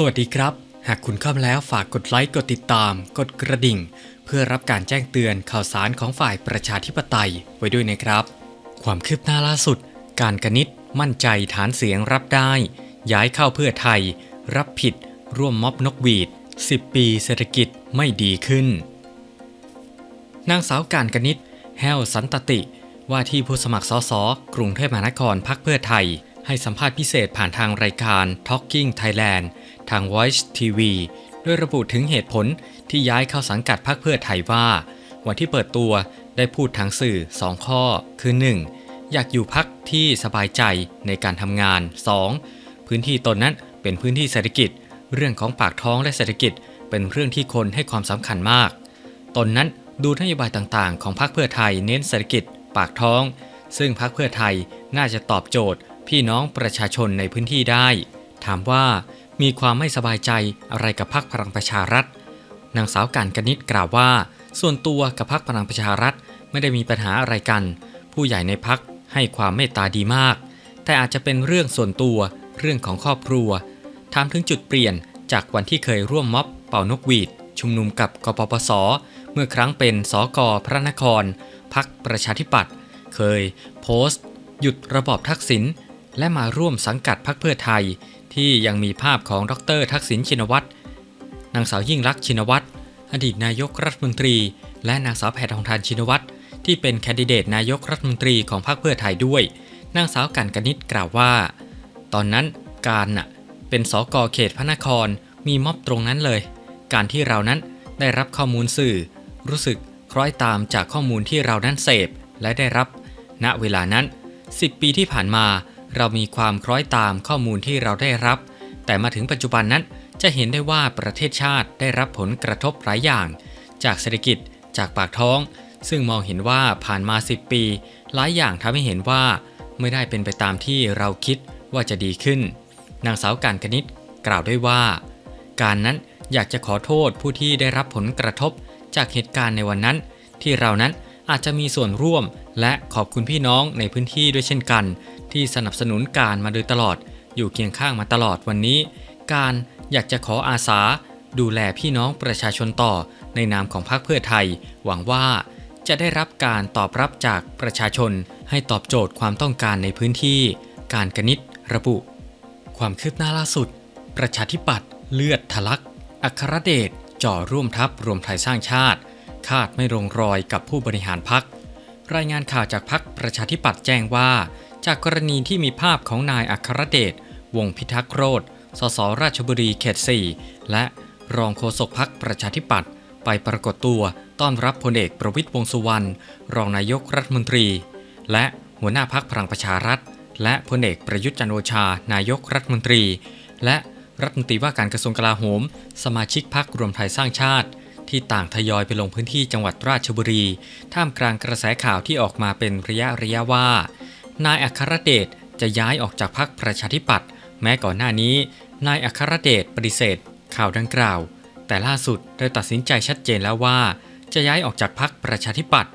สวัสดีครับ หากคุณเข้ามาแล้วฝากกดไลค์ กดติดตาม กดกระดิ่ง เพื่อรับการแจ้งเตือนข่าวสารของฝ่ายประชาธิปไตยไว้ด้วยนะครับ ความคืบหน้าล่าสุด การกนิษมั่นใจฐานเสียงรับได้ ย้ายเข้าเพื่อไทย รับผิด ร่วมม็อบนกหวีด 10 ปีเศรษฐกิจไม่ดีขึ้น นางสาวการกนิษแห้วสันตติ ว่าที่ผู้สมัครสสกรุงเทพมหานครพักเพื่อไทย ให้สัมภาษณ์พิเศษผ่านทางรายการ Talking Thailand ทาง Voice TV ด้วยระบุถึงเหตุผลที่ย้ายเข้าสังกัดพักเพื่อไทยว่า วันที่เปิดตัวได้พูดทางสื่อ 2 ข้อ คือ 1. อยากอยู่พักที่สบายใจในการทำงาน 2. พื้นที่ตนนั้นเป็นพื้นที่เศรษฐกิจ เรื่องของปากท้องและเศรษฐกิจ เป็นเรื่องที่คนให้ความสำคัญมาก ตนนั้นดูนโยบายต่างๆ ของพรรคเพื่อไทยเน้นเศรษฐกิจ ปากท้อง ซึ่งพรรคเพื่อไทยน่าจะตอบโจทย์ พี่น้องประชาชนในพื้นที่ได้ ถามว่า มีความไม่สบายใจอะไรกับพรรคพลังประชารัฐ นางสาวการกนิษฐ์กล่าวว่า ส่วนตัวกับพรรคพลังประชารัฐไม่ได้มีปัญหาอะไรกัน ผู้ใหญ่ในพรรคให้ความเมตตาดีมาก แต่อาจจะเป็นเรื่องส่วนตัวเรื่องของครอบครัว ถามถึงจุดเปลี่ยนจากวันที่เคยร่วมม็อบเป่านกหวีด ชุมนุมกับกปปส เมื่อครั้งเป็นสกพระนครพักประชาธิปัตย์เคยโพสต์ หยุดระบอบทักษิณและมาร่วมสังกัดพักเพื่อไทย ที่ยังมีภาพของดร ทักษิณชินวัตรนางสาวยิ่งลักชินวัตรอดีตนายกรัฐมนตรี และนางสาวแพทองทานชินวัตรที่เป็นแคนดิเดตนายกรัฐมนตรีของพรรคเพื่อไทยด้วย นางสาวกันกนิษฐ์กล่าวว่า ตอนนั้นการน่ะเป็นสกเขตพระนครมีม็อบตรงนั้นเลย การที่เรานั้นได้รับข้อมูลสื่อ รู้สึกคล้อยตามจากข้อมูลที่เรานั้นเสพและได้รับ ณเวลานั้น 10 ปีที่ผ่านมา เรามีความคล้อยตามข้อมูลที่เราได้รับ แต่มาถึงปัจจุบันนั้นจะเห็นได้ว่าประเทศชาติได้รับผลกระทบหลายอย่าง จากเศรษฐกิจ จากปากท้อง ซึ่งมองเห็นว่าผ่านมา 10 ปี หลายอย่างทำให้เห็นว่า ไม่ได้เป็นไปตามที่เราคิดว่าจะดีขึ้น นางสาวการกนิษฐ์กล่าวด้วยว่า การนั้นอยากจะขอโทษผู้ที่ได้รับผลกระทบ จากเหตุการณ์ในวันนั้น ที่เรานั้นอาจจะมีส่วนร่วม และขอบคุณพี่น้องในพื้นที่ด้วยเช่นกัน ที่สนับสนุนการมาโดยตลอด อยู่เคียงข้างมาตลอดวันนี้ การอยากจะขออาสา ดูแลพี่น้องประชาชนต่อ ในนามของพรรคเพื่อไทย หวังว่าจะได้รับการตอบรับจากประชาชน ให้ตอบโจทย์ความต้องการในพื้นที่ การกนิษระบุ ความคืบหน้าล่าสุด ประชาธิปัตย์เลือดทะลัก อัครเดชจ่อร่วมทัพรวมไทยสร้างชาติ คาดไม่ลงรอยกับผู้บริหารพัก รายงานข่าวจากพักประชาธิปัตย์แจ้งว่า จากกรณีที่มีภาพของนายอัครเดช วงศ์พิทักษ์โรธสสราชบุรีเขต 4 และรองโฆษกพักประชาธิปัตย์ไปปรากฏตัวต้อนรับพลเอกประวิตยวงสุวรรณรองนายกรัฐมนตรี และหัวหน้าพักพลังประชารัฐ และพลเอกประยุทธ์จันโอชา นายกรัฐมนตรี และรัฐมนตรีว่าการกระทรวงกลาโหม สมาชิกพักรวมไทยสร้างชาติ ที่ต่างทยอยไปลงพื้นที่จังหวัดราชบุรี ท่ามกลางกระแสข่าวที่ออกมาเป็นระยะระยะว่า นายอัครเดชจะย้ายออกจากพักประชาธิปัตย์แม้ก่อนหน้านี้ นายอัครเดชปฏิเสธ ข่าวดังกล่าว แต่ล่าสุดได้ตัดสินใจชัดเจนแล้วว่า จะย้ายออกจากพักประชาธิปัตย์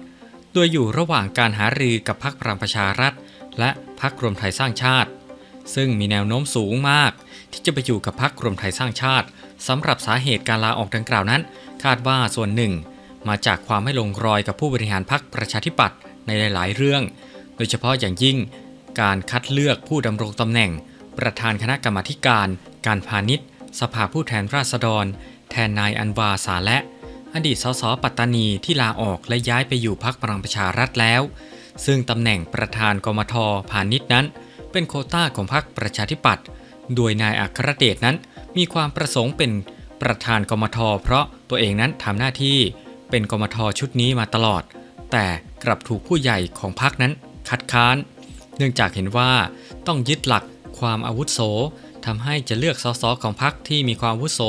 โดยอยู่ระหว่างการหารือกับพักพลังประชารัฐ และพักรวมไทยสร้างชาติ ซึ่งมีแนวโน้มสูงมาก ที่จะไปอยู่กับพักรวมไทยสร้างชาติสำหรับสาเหตุการลาออกดังกล่าวนั้น คาดว่าส่วนหนึ่ง มาจากความไม่ลงรอยกับผู้บริหารพักประชาธิปัตย์ในหลาย ๆ เรื่อง โดยเฉพาะอย่างยิ่ง การคัดเลือกผู้ดำรงตำแหน่ง ประธานคณะกรรมาการ การพาณิชย์ สภาผู้แทนราษฎร แทนนายอันวาสาและ อดีตสสปัตตานีที่ลาออกและย้ายไปอยู่พักพลังประชารัฐแล้ว ซึ่งตำแหน่งประธานกมทพาณิชย์นั้น เป็นโคต้าของพรรคประชาธิปัตย์โดยนายอัครเดชนั้นมีความประสงค์เป็น ประธานกมท เพราะตัวเองนั้นทำหน้าที่เป็นกมทชุดนี้มาตลอด แต่กลับถูกผู้ใหญ่ของพรรคนั้นคัดค้าน เนื่องจากเห็นว่าต้องยึดหลักความอาวุโสทำให้จะเลือกสสของพรรคที่มีความอาวุโส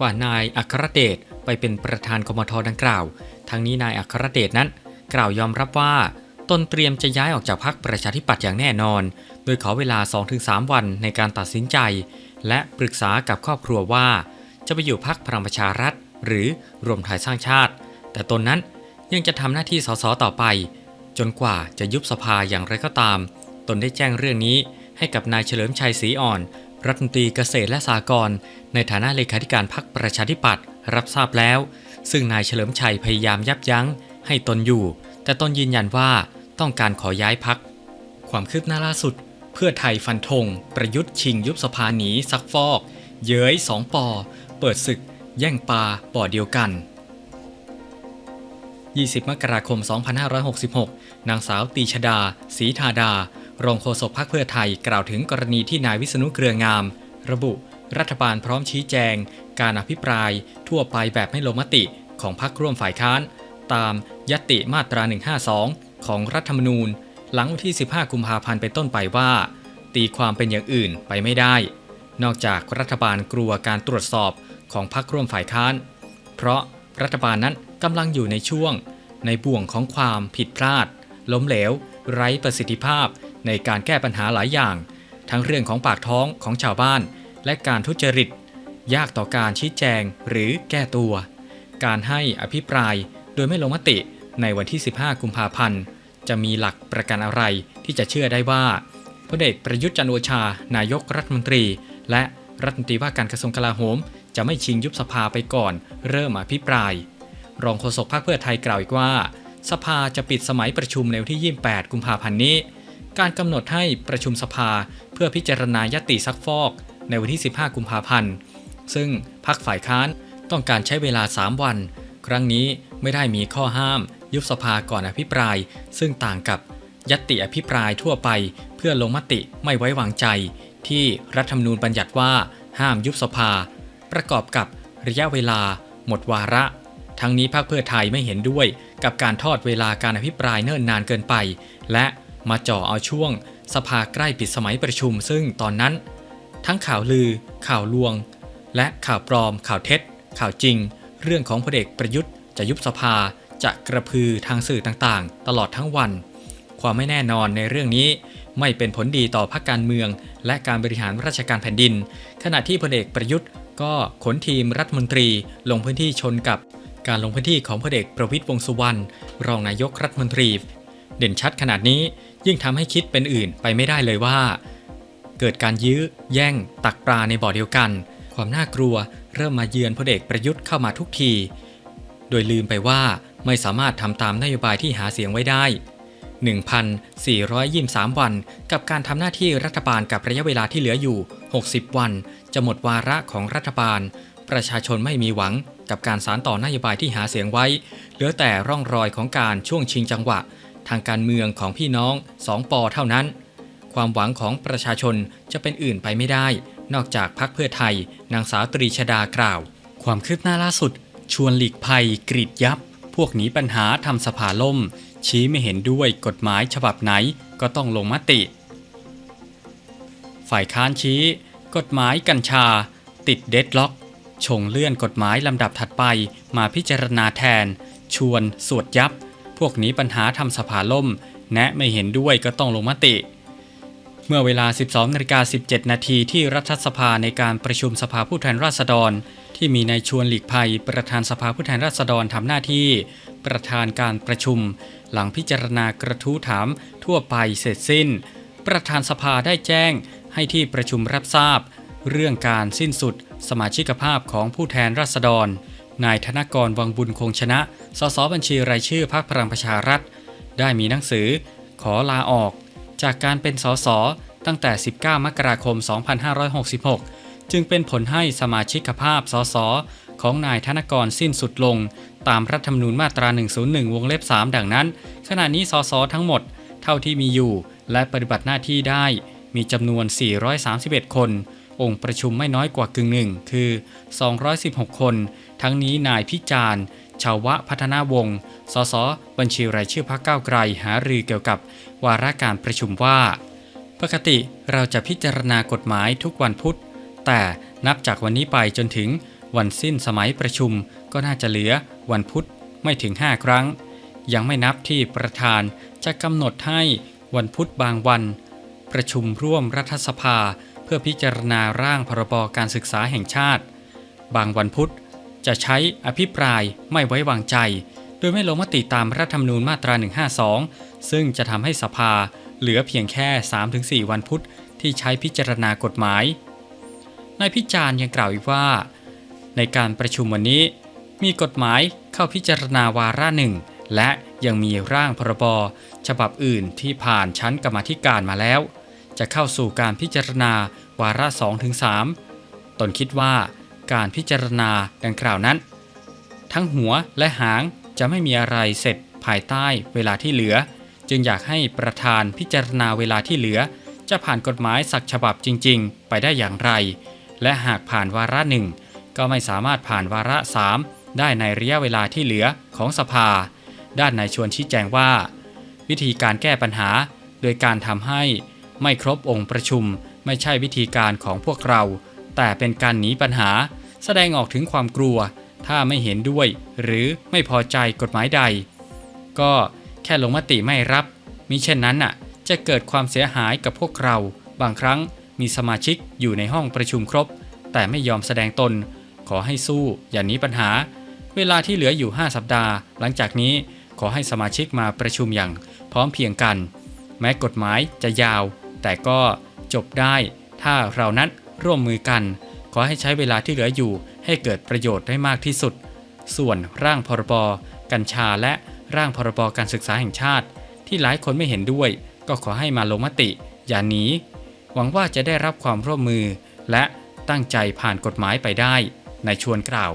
กว่านายอัครเดชไปเป็นประธานกมทดังกล่าว ทั้งนี้นายอัครเดชนั้น กล่าวยอมรับว่าตนเตรียมจะย้ายออกจากพรรคประชาธิปัตย์อย่างแน่นอน โดยขอเวลา 2-3 วันในการตัดสินใจ และปรึกษากับครอบครัวว่า จะไปอยู่พรรคพลังประชารัฐ หรือรวมไทยสร้างชาติ แต่ตนนั้นยังจะทำหน้าที่สสต่อไป จนกว่าจะยุบสภาอย่างไรก็ตาม ตนได้แจ้งเรื่องนี้ให้กับนายเฉลิมชัยศรีอ่อน รัฐมนตรีเกษตรและสหกรณ์ในฐานะเลขาธิการพรรคประชาธิปัตย์รับทราบแล้ว ซึ่งนายเฉลิมชัยพยายามยับยั้ง ให้ตนอยู่ แต่ตนยืนยันว่าต้องการขอย้ายพัก ความคืบหน้าล่าสุด เพื่อไทยฟันธงประยุทธ์ชิงยุบสภาหนีซักฟอก เย้ยสองปอ เปิดศึก แย่งปลาบ่อเดียวกัน 20 มกราคม 2566 นางสาวตีชดา ศรีธาดา รองโฆษกพรรคเพื่อไทยกล่าวถึงกรณีที่นายวิษณุเครืองาม ระบุ รัฐบาลพร้อมชี้แจง การอภิปราย ทั่วไปแบบไม่ลงมติของพรรคร่วมฝ่ายค้าน ตามยติมาตรา 152 ของรัฐธรรมนูญ หลังวันที่ 15 กุมภาพันธ์เป็นต้นไปว่า ตีความเป็นอย่างอื่นไปไม่ได้ นอกจากรัฐบาลกลัวการตรวจสอบ ของพรรคร่วมฝ่ายค้าน เพราะรัฐบาลนั้นกำลังอยู่ในช่วง ในบ่วงของความผิดพลาด ล้มเหลว ไร้ประสิทธิภาพ ในการแก้ปัญหาหลายอย่าง ทั้งเรื่องของปากท้องของชาวบ้าน และการทุจริต ยากต่อการชี้แจงหรือแก้ตัว การให้อภิปรายโดยไม่ลงมติในวันที่ 15 กุมภาพันธ์ จะมีหลักประกันอะไรที่จะเชื่อได้ว่าพลเอกประยุทธ์จันโอชา นายกรัฐมนตรี และรัฐมนตรีว่าการกระทรวงกลาโหม จะไม่ชิงยุบสภาไปก่อน เริ่มอภิปราย รองโฆษกพรรคเพื่อไทยกล่าวอีกว่า สภาจะปิดสมัยประชุมในวันที่ 28 กุมภาพันธ์นี้ การกำหนดให้ประชุมสภาเพื่อพิจารณายติซักฟอก ในวันที่ 15 กุมภาพันธ์ ซึ่งพรรคฝ่ายค้านต้องการใช้เวลา 3 วัน ครั้งนี้ไม่ได้มีข้อห้าม ยุบสภาก่อนอภิปราย ซึ่งต่างกับยติอภิปรายทั่วไป เพื่อลงมติไม่ไว้วางใจ ที่รัฐธรรมนูญบัญญัติว่า ห้ามยุบสภา ประกอบกับระยะเวลา หมดวาระ ทั้งนี้พรรคเพื่อไทยไม่เห็นด้วย กับการทอดเวลาการอภิปรายเนิ่นนานเกินไป และมาจ่อเอาช่วง สภาใกล้ปิดสมัยประชุม ซึ่งตอนนั้น ทั้งข่าวลือ ข่าวลวง และข่าวปลอม ข่าวเท็จ ข่าวจริง เรื่องของพลเอกประยุทธ์จะยุบสภาจะกระพือทางสื่อต่างๆ ตลอดทั้งวัน ความไม่แน่นอนในเรื่องนี้ ไม่เป็นผลดีต่อพรรคการเมือง และการบริหารราชการแผ่นดิน ขณะที่พลเอกประยุทธ์ ก็ขนทีมรัฐมนตรีลงพื้นที่ชนกับการลงพื้นที่ของพลเอกประวิตยวงสุวรรณรองนายกรัฐมนตรี เด่นชัดขนาดนี้ยิ่งทำให้คิดเป็นอื่นไปไม่ได้เลยว่า เกิดการยื้อ แย่ง ตักปลาในบ่อเดียวกัน ความน่ากลัวเริ่มมาเยือนพลเอกประยุทธ์เข้ามาทุกที โดยลืมไปว่าไม่สามารถทำตามนโยบายที่หาเสียงไว้ได้ 1,423 วัน กับการทำหน้าที่รัฐบาลกับระยะเวลาที่เหลืออยู่ 60 วัน จะหมดวาระของรัฐบาล ประชาชนไม่มีหวังกับการสารต่อนโยบายที่หาเสียงไว้ เหลือแต่ร่องรอยของการช่วงชิงจังหวะ ทางการเมืองของพี่น้องสองปอเท่านั้น ความหวังของประชาชนจะเป็นอื่นไปไม่ได้ นอกจากพักเพื่อไทย นางสาวตรีชดากล่าว ความคืบหน้าล่าสุด ชวนหลีกภัยกรีดยับ พวกหนีปัญหาทำสภาล่ม ชี้ไม่เห็นด้วยกฎหมายฉบับไหนก็ต้องลงมติ ฝ่ายค้านชี้ กฎหมายกัญชา ติดเดดล็อก ชงเลื่อนกฎหมายลำดับถัดไปมาพิจารณาแทน ชวนสวดยับ พวกนี้ปัญหาทำสภาล่ม แนะไม่เห็นด้วยก็ต้องลงมติ เมื่อเวลา 12นาฬิกา17 นาทีที่รัฐสภาในการประชุมสภาผู้แทนราษฎร ที่มีนายชวนหลีกภัย ประธานสภาผู้แทนราษฎรทำหน้าที่ ประธานการประชุม หลังพิจารณากระทู้ถามทั่วไปเสร็จสิ้น ประธานสภาได้แจ้ง ให้ที่ประชุมรับทราบ เรื่องการสิ้นสุด สมาชิกภาพของผู้แทนราษฎร นายธนกรวังบุญคงชนะ สสบัญชีรายชื่อพรรคพลังประชารัฐ ได้มีหนังสือ ขอลาออก จากการเป็นสสตั้งแต่ 19 มกราคม 2566 จึงเป็นผลให้สมาชิกภาพสสของนายธนกรสิ้นสุดลง ตามรัฐธรรมนูญมาตรา 101 วงเล็บ 3 ดังนั้น ขณะนี้สสทั้งหมด เท่าที่มีอยู่และปฏิบัติหน้าที่ได้ มีจำนวน 431 คน องค์ประชุมไม่น้อยกว่ากึ่งหนึ่งคือ 216 คน ทั้งนี้นายพิจารณ์ชาวะพัฒนาวงศ์สส บัญชีรายชื่อพรรคก้าวไกลหารือเกี่ยวกับ วาระการประชุมว่า ปกติเราจะพิจารณากฎหมายทุกวันพุธ แต่นับจากวันนี้ไปจนถึงวันสิ้นสมัยประชุมก็น่าจะเหลือวันพุธไม่ถึง 5 ครั้ง ยังไม่นับที่ประธานจะกำหนดให้วันพุธบางวัน ประชุมร่วมรัฐสภา เพื่อพิจารณาร่างพรบการศึกษาแห่งชาติ บางวันพุธจะใช้อภิปรายไม่ไว้วางใจ โดยไม่ลงมติตามรัฐธรรมนูญมาตรา 152 ซึ่งจะทำให้สภาเหลือเพียงแค่ 3-4 วันพุธที่ใช้พิจารณากฎหมายนายพิจารณ์ยังกล่าวอีกว่า ในการประชุมวันนี้ มีกฎหมายเข้าพิจารณาวาระหนึ่งและยังมีร่างพรบฉบับอื่นที่ผ่านชั้นกรรมธิการมาแล้ว จะเข้าสู่การพิจารณาวาระ2-3ตนคิดว่าการพิจารณาดังกล่าวนั้น ทั้งหัวและหางจะไม่มีอะไรเสร็จภายใต้เวลาที่เหลือ จึงอยากให้ประธานพิจารณาเวลาที่เหลือ จะผ่านกฎหมายสักฉบับจริง ๆ ไปได้อย่างไร และหากผ่านวาระหนึ่งก็ไม่สามารถผ่านวาระ 3 ได้ในระยะเวลาที่เหลือของสภา ด้านนายชวนชี้แจงว่า วิธีการแก้ปัญหา โดยการทำให้ ไม่ครบองค์ประชุม ไม่ใช่วิธีการของพวกเรา แต่เป็นการหนีปัญหา แสดงออกถึงความกลัว ถ้าไม่เห็นด้วย หรือไม่พอใจกฎหมายใด ก็แค่ลงมติไม่รับ มิเช่นนั้นน่ะ จะเกิดความเสียหายกับพวกเรา บางครั้งมีสมาชิกอยู่ในห้องประชุมครบ แต่ไม่ยอมแสดงตน ขอให้สู้ อย่าหนีปัญหา เวลาที่เหลืออยู่ 5 สัปดาห์ หลังจากนี้ขอให้สมาชิกมาประชุมอย่างพร้อมเพียงกัน แม้กฎหมายจะยาว แต่ก็จบได้ถ้าเรานั้นร่วมมือกัน ขอให้ใช้เวลาที่เหลืออยู่ให้เกิดประโยชน์ได้มากที่สุด ส่วนร่างพรบกัญชาและร่างพรบการศึกษาแห่งชาติ ที่หลายคนไม่เห็นด้วย ก็ขอให้มาลงมติ อย่าหนีหวังว่าจะได้รับความร่วมมือ และตั้งใจผ่านกฎหมายไปได้ ในชวนกล่าว